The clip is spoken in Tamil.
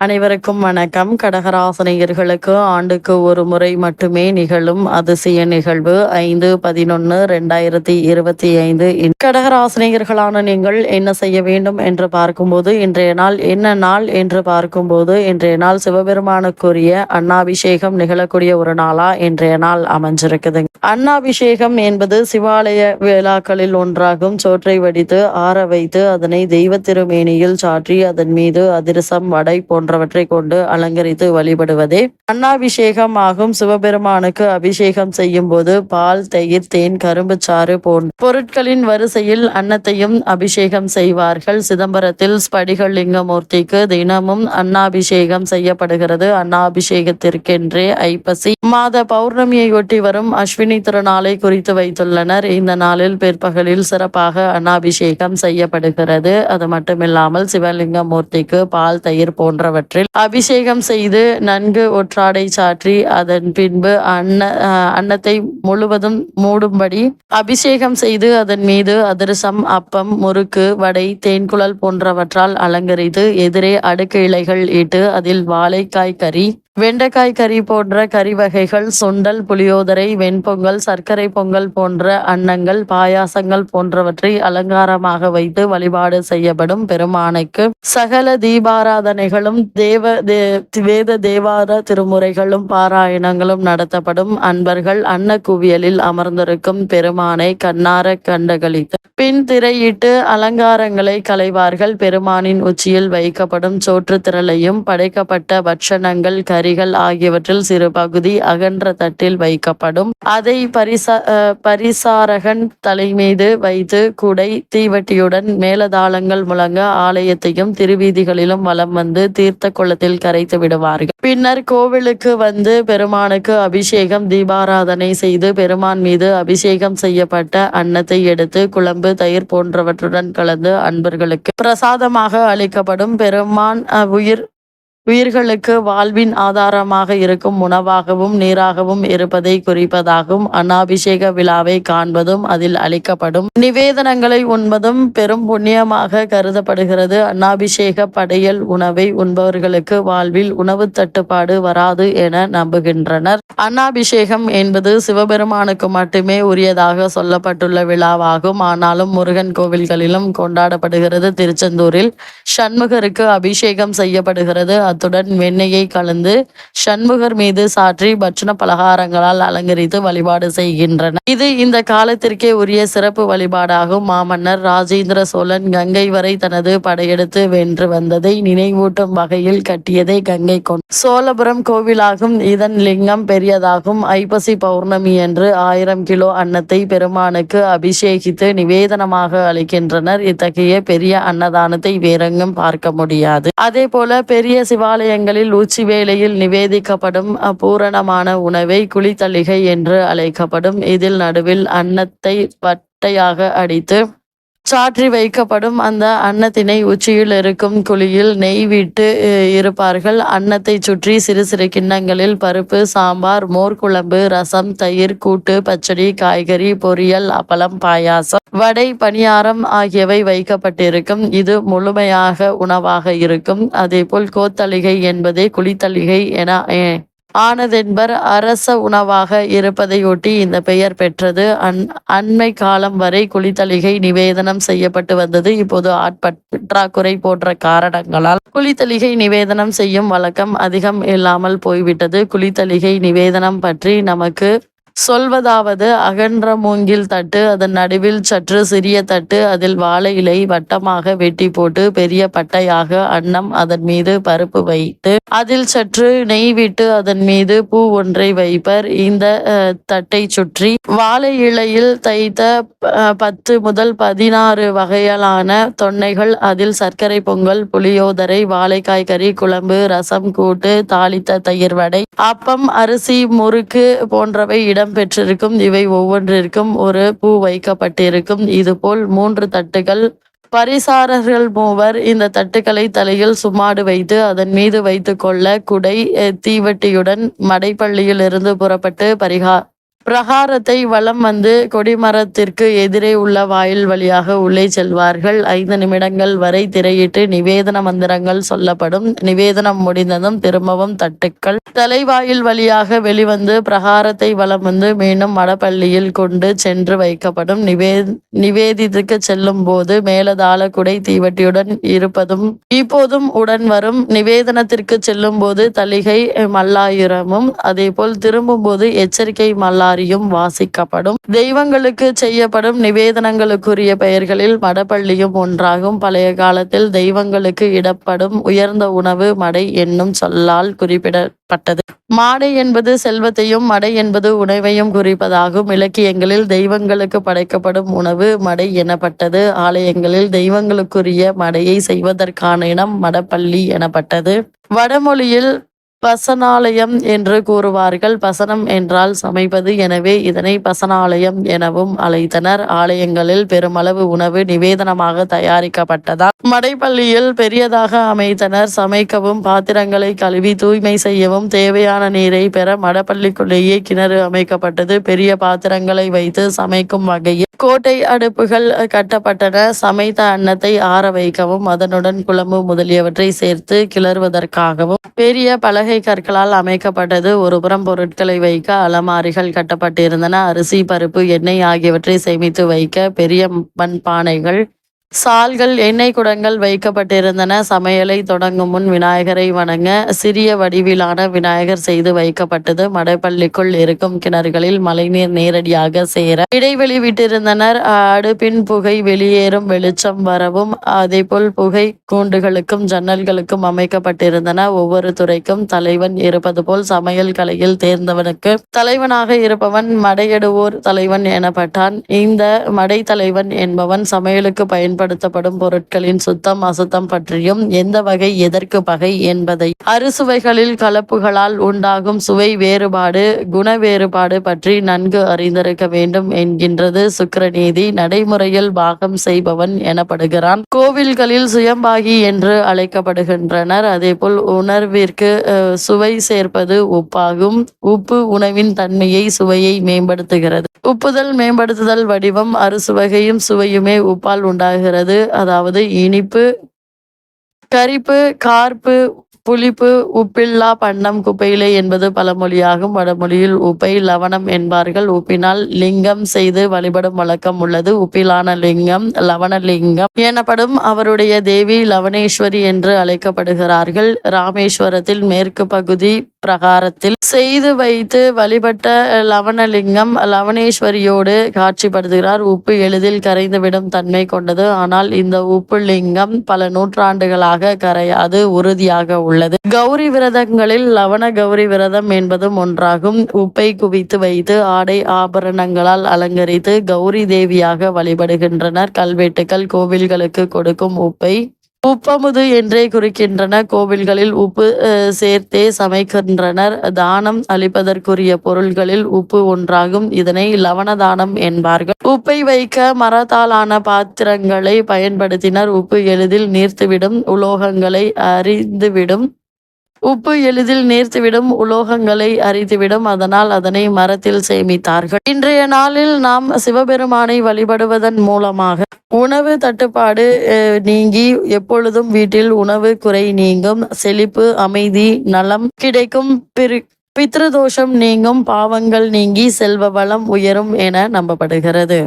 அனைவருக்கும் வணக்கம். கடகராசனையர்களுக்கு ஆண்டுக்கு ஒரு முறை மட்டுமே நிகழும் அதிசய நிகழ்வு ஐந்து பதினொன்று ரெண்டாயிரத்தி இருபத்தி ஐந்து. கடகராசனையர்களான நீங்கள் என்ன செய்ய வேண்டும் என்று பார்க்கும்போது இன்றைய நாள் என்ன நாள் என்று பார்க்கும்போது இன்றைய நாள் சிவபெருமானுக்குரிய அன்னாபிஷேகம் நிகழக்கூடிய ஒரு நாளா இன்றைய நாள் அமைஞ்சிருக்குது. அன்னாபிஷேகம் என்பது சிவாலய விழாக்களில் ஒன்றாகும். சோற்றை வடித்து ஆற வைத்து அதனை தெய்வ திருமேனியில் சாற்றி அதன் மீது அதிரசம் வடை போன்றவற்றை கொண்டு அலங்கரித்து வழிபடுவதே அன்னாபிஷேகம் ஆகும் சிவபெருமானுக்கு அபிஷேகம் செய்யும் போது பால் தயிர் தேன் கரும்பு சாறு போன்ற பொருட்களின் வரிசையில் அன்னத்தையும் அபிஷேகம் செய்வார்கள். சிதம்பரத்தில் ஸ்படிகலிங்கமூர்த்திக்கு தினமும் அன்னாபிஷேகம் செய்யப்படுகிறது. அன்னாபிஷேகத்திற்கென்றே ஐப்பசி. மாத பௌர்ணமியையொட்டி வரும் அஸ்வினி திருநாளை குறித்து வைத்துள்ளனர். இந்த நாளில் பிற்பகலில் சிறப்பாக அன்னாபிஷேகம் செய்யப்படுகிறது. அது மட்டுமில்லாமல் சிவலிங்கமூர்த்திக்கு பால் தயிர் போன்ற போன்றவற்றில் அபிஷேகம் செய்து நன்கு ஒற்றாடை சாற்றி அதன் பின்பு அன்ன அஹ், அன்னத்தை முழுவதும் மூடும்படி அபிஷேகம் செய்து அதன் மீது அதிரசம் அப்பம் முறுக்கு வடை தேன்குழல் போன்றவற்றால் அலங்கரித்து எதிரே அடுக்கு இலைகள் இட்டு அதில் வாழைக்காய் கறி வெண்டைக்காய் கறி போன்ற கறி வகைகள் சுண்டல் புளியோதரை வெண்பொங்கல் சர்க்கரை பொங்கல் போன்ற அன்னங்கள் பாயாசங்கள் போன்றவற்றை அலங்காரமாக வைத்து வழிபாடு செய்யப்படும் பெருமானைக்கு சகல தீபாராதனைகளும் தேவ தே- வேத தேவார திருமுறைகளும் பாராயணங்களும் நடத்தப்படும் அன்பர்கள் அன்ன குவியலில் அமர்ந்திருக்கும் பெருமானை கண்ணார கண்டகளித்து பின் திரையிட்டு அலங்காரங்களை களைவார்கள். பெருமானின் உச்சியில் வைக்கப்படும் சோற்று திரளையும் படைக்கப்பட்ட பட்சணங்கள் கரிகள் ஆகியவற்றில் சிறு பகுதி அகன்ற தட்டில் வைக்கப்படும். அதை பரிசா அஹ், பரிசாரகன் தலைமீது வைத்து குடை தீவட்டியுடன் மேலதாளங்கள் முழங்க ஆலயத்தையும் திருவீதிகளிலும் வலம் வந்து தீர்த்த குளத்தில் கரைத்து விடுவார்கள். பின்னர் கோவிலுக்கு வந்து பெருமானுக்கு அபிஷேகம் தீபாராதனை செய்து பெருமான் மீது அபிஷேகம் செய்யப்பட்ட அன்னத்தை எடுத்து குழம்பு தயிர் போன்றவற்றுடன் கலந்து அன்பர்களுக்கு பிரசாதமாக அளிக்கப்படும். பெருமான் அஹ், உயிர் உயிர்களுக்கு வாழ்வின் ஆதாரமாக இருக்கும் உணவாகவும் நீராகவும் இருப்பதை குறிப்பதாகும். அன்னாபிஷேக விழாவை காண்பதும் அதில் அளிக்கப்படும். நிவேதனங்களை உண்பதும் பெரும் புண்ணியமாக கருதப்படுகிறது. அன்னாபிஷேக படையல் உணவை உண்பவர்களுக்கு வாழ்வில் உணவு தட்டுப்பாடு வராது என நம்புகின்றனர். அன்னாபிஷேகம் என்பது சிவபெருமானுக்கு மட்டுமே உரியதாக சொல்லப்பட்டுள்ள விழாவாகும். ஆனாலும் முருகன் கோவில்களிலும் கொண்டாடப்படுகிறது. திருச்செந்தூரில் சண்முகருக்கு அபிஷேகம் செய்யப்படுகிறது. அத்துடன் வெண்ணெயை கலந்து சண்முகர் மீது சாற்றி பட்சண பலகாரங்களால் அலங்கரித்து வழிபாடு செய்கின்றனர். இது இந்த காலத்திற்கே உரிய சிறப்பு வழிபாடாகும். மாமன்னர் ராஜேந்திர சோழன் கங்கை வரை தனது படையெடுத்து வென்று வந்ததை நினைவூட்டும் வகையில் கட்டியதை கங்கை கொண்டு சோழபுரம் கோவிலாகும். இதன் லிங்கம் பெரியதாகும். ஐப்பசி பௌர்ணமி என்று ஆயிரம் கிலோ அன்னத்தை பெருமானுக்கு அபிஷேகித்து நிவேதனமாக அளிக்கின்றனர். இத்தகைய பெரிய அன்னதானத்தை வேறெங்கும் பார்க்க முடியாது. அதே போல பெரிய சிவ தேவாலயங்களில் உச்சி வேளையில் நிவேதிக்கப்படும் அபூரணமான உணவை குளித்தளிகை என்று அழைக்கப்படும். இதில் நடுவில் அன்னத்தை வட்டையாக அடித்து சாற்றி வைக்கப்படும் அந்த அன்னத்தினை உச்சியில் இருக்கும் குழியில் நெய் விட்டு இருப்பார்கள். அன்னத்தை சுற்றி சிறு சிறு கிண்ணங்களில் பருப்பு சாம்பார் மோர் குழம்பு ரசம் தயிர் கூட்டு பச்சடி காய்கறி பொரியல் அப்பளம் பாயாசம் வடை பணியாரம் ஆகியவை வைக்கப்பட்டிருக்கும். இது முழுமையாக உணவாக இருக்கும். அதேபோல் கோத்தளிகை என்பதே குளித்தளிகை என ஆனதென்பர் அரச உணவாக இருப்பதையொட்டி இந்த பெயர் பெற்றது. அன் அண்மை காலம் வரை குளித்தலிகை நிவேதனம் செய்யப்பட்டு வந்தது. இப்போது ஆட்பற்றாக்குறை போன்ற காரணங்களால் குளித்தலிகை நிவேதனம் செய்யும் வழக்கம் அதிகம் இல்லாமல் போய்விட்டது. குளித்தலிகை நிவேதனம் பற்றி நமக்கு சொல்வதாவது அகன்ற மூங்கில் தட்டு அதன் நடுவில் சற்று சிறிய தட்டு அதில் வாழை இலை வட்டமாக வெட்டி போட்டு பெரிய பட்டையாக அன்னம் அதன் மீது பருப்பு வைத்து அதில் சற்று நெய் விட்டு அதன் மீது பூ ஒன்றை வைப்பர். இந்த தட்டை சுற்றி வாழை இலையில் தைத்த பத்து முதல் பதினாறு வகையிலான தொன்னைகள் அதில் சர்க்கரை பொங்கல் புளியோதரை வாழைக்காய் கறி குழம்பு ரசம் கூட்டு தாளித்த தயிர் வடை அப்பம் அரிசி முறுக்கு போன்றவை இட இடம்பெற்றிருக்கும். இவை ஒவ்வொன்றிற்கும் ஒரு பூ வைக்கப்பட்டிருக்கும். இதுபோல் மூன்று தட்டுகள். பரிசாரர்கள் மூவர் இந்த தட்டுக்களை தலையில் சுமாடு வைத்து அதன் மீது வைத்து கொள்ள குடை தீவெட்டியுடன் தீவட்டியுடன் மடைப்பள்ளியில் இருந்து புறப்பட்டு பரிகா பிரகாரத்தை வலம் வந்து கொடிமரத்திற்கு எதிரே உள்ள வாயில் வழியாக உள்ளே செல்வார்கள். ஐந்து நிமிடங்கள் வரை திரையிட்டு நிவேதன மந்திரங்கள் சொல்லப்படும். நிவேதனம் முடிந்ததும் திரும்பவும் தட்டுக்கள். தலைவாயில் வழியாக வெளிவந்து பிரகாரத்தை வலம் வந்து மீண்டும் மடப்பள்ளியில் கொண்டு சென்று வைக்கப்படும். நிவே நிவேதித்துக்கு செல்லும் போது மேலதாள குடை தீவட்டியுடன் இருப்பதும் இப்போதும் உடன் வரும். நிவேதனத்திற்கு செல்லும் போது தலிகை மல்லாயிரமும் அதேபோல் திரும்பும் போது எச்சரிக்கை மல்லா காரியம் வாசிக்கப்படும். தெய்வங்களுக்கு செய்யப்படும் நிவேதனங்களுக்குரிய பெயர்களில் மடப்பள்ளியும் ஒன்றாகும். பழைய காலத்தில் தெய்வங்களுக்கு இடப்படும் உயர்ந்த உணவு மடை என்னும் சொல்லால் குறிப்பிடப்பட்டது. மாடை என்பது செல்வத்தையும் மடை என்பது உணவையும் குறிப்பதாகும். இலக்கியங்களில் தெய்வங்களுக்கு படைக்கப்படும் உணவு மடை எனப்பட்டது. ஆலயங்களில் தெய்வங்களுக்குரிய மடையை செய்வதற்கான இடம் மடப்பள்ளி எனப்பட்டது. வடமொழியில் பசனாலயம் என்று கூறுவார்கள். பசனம் என்றால் சமைப்பது. எனவே இதனை பசனாலயம் எனவும் அழைத்தனர். ஆலயங்களில் பெருமளவு உணவு நிவேதனமாக தயாரிக்கப்பட்டதால் மடைப்பள்ளியில் பெரியதாக அமைத்தனர். சமைக்கவும் பாத்திரங்களை கழுவி தூய்மை செய்யவும் தேவையான நீரை பெற மடப்பள்ளிக்குள்ளேயே கிணறு அமைக்கப்பட்டது. பெரிய பாத்திரங்களை வைத்து சமைக்கும் வகையில் கோட்டை அடுப்புகள் கட்டப்பட்டன. சமைத்த அன்னத்தை ஆற வைக்கவும் அதனுடன் குழம்பு முதலியவற்றை சேர்த்து கிளறுவதற்காகவும். பெரிய பலகை கற்களால் அமைக்கப்பட்டது. ஒருபுறம் பொருட்களை வைக்க அலமாரிகள் கட்டப்பட்டிருந்தன. அரிசி பருப்பு எண்ணெய் ஆகியவற்றை சேமித்து வைக்க பெரிய மண் பானைகள் சால்கள் எண்ணெய் குடங்கள் வைக்கப்பட்டிருந்தன. சமையலை தொடங்கும் முன் விநாயகரை வணங்க சிறிய வடிவிலான விநாயகர் செய்து வைக்கப்பட்டது. மடைப்பள்ளிக்குள் இருக்கும் கிணறுகளில் மழைநீர் நேரடியாக சேர இடைவெளி விட்டிருந்தனர். அடுப்பின் புகை வெளியேறும் வெளிச்சம் வரவும் அதேபோல் புகை கூண்டுகளுக்கும் ஜன்னல்களுக்கும் அமைக்கப்பட்டிருந்தன. ஒவ்வொரு துறைக்கும் தலைவன் இருப்பது போல் சமையல் கலையில் தேர்ந்தவனுக்கு தலைவனாக இருப்பவன் மடையிடுவோர் தலைவன் எனப்பட்டான். இந்த மடை தலைவன் என்பவன் சமையலுக்கு பயன்படுத்தப்படும் பொருட்களின் சுத்தம் அசுத்தம் பற்றியும் எந்த வகை எதற்கு பகை என்பதை. அறுசுவைகளில் கலப்புகளால் உண்டாகும் சுவை வேறுபாடு குண வேறுபாடு பற்றி நன்கு அறிந்திருக்க வேண்டும் என்கின்றது. சுக்கிரநீதி நடைமுறையில் பாகம் செய்பவன் எனப்படுகிறான். கோவில்களில் சுயம்பாகி என்று அழைக்கப்படுகின்றனர். அதேபோல் உணர்விற்கு அஹ், சுவை சேர்ப்பது உப்பாகும். உப்பு உணவின் தன்மையை சுவையை மேம்படுத்துகிறது. உப்புதல் மேம்படுத்துதல் வடிவம் அறுசுவகையும் சுவையுமே உப்பால் உண்டாகிறது. அதாவது இனிப்பு கரிப்பு கார்ப்பு புளிப்பு உப்பில்லா பண்ணம் குப்பையிலே என்பது பழமொழியாகும் வடமொழியில் உப்பை லவணம் என்பார்கள். உப்பினால் லிங்கம் செய்து வழிபடும் வழக்கம் உள்ளது. உப்பிலான லிங்கம் லவணலிங்கம் எனப்படும் அவருடைய தேவி லவணேஸ்வரி என்று அழைக்கப்படுகிறார்கள். ராமேஸ்வரத்தில் மேற்கு பகுதி பிரகாரத்தில் செய்து வைத்து வழிபட்ட லவணலிங்கம் லவணேஸ்வரியோடு காட்சிப்படுத்துகிறார். உப்பு எளிதில் கரைந்துவிடும் தன்மை கொண்டது. ஆனால் இந்த உப்பு லிங்கம் பல நூற்றாண்டுகளாக கரையாது உறுதியாக உள்ளது. கௌரி விரதங்களில் லவண கௌரி விரதம் என்பதும் ஒன்றாகும். உப்பை குவித்து வைத்து ஆடை ஆபரணங்களால் அலங்கரித்து கௌரி தேவியாக வழிபடுகின்றனர். கல்வெட்டுக்கள் கோவில்களுக்கு கொடுக்கும் உப்பை உப்பமுது என்றே குறிக்கின்றன. கோவில்களில் உப்பு அஹ், சேர்த்தே சமைக்கின்றனர். தானம் அளிப்பதற்குரிய பொருள்களில் உப்பு ஒன்றாகும். இதனை லவண தானம் என்பார்கள். உப்பை வைக்க மரத்தாலான பாத்திரங்களை பயன்படுத்தினர். உப்பு எளிதில் நீர்த்துவிடும். உலோகங்களை அறிந்துவிடும் உப்பு எளிதில் நீர்த்துவிடும் உலோகங்களை அறிந்துவிடும் அதனால் அதனை மரத்தில் சேமித்தார்கள். இன்றைய நாளில் நாம் சிவபெருமானை வழிபடுவதன் மூலமாக உணவு தட்டுப்பாடு நீங்கி எப்பொழுதும் வீட்டில் உணவு குறை நீங்கும் செழிப்பு அமைதி நலம் கிடைக்கும் பிரி பித்ருதோஷம் நீங்கும் பாவங்கள் நீங்கி செல்வ வளம் உயரும் என நம்பப்படுகிறது.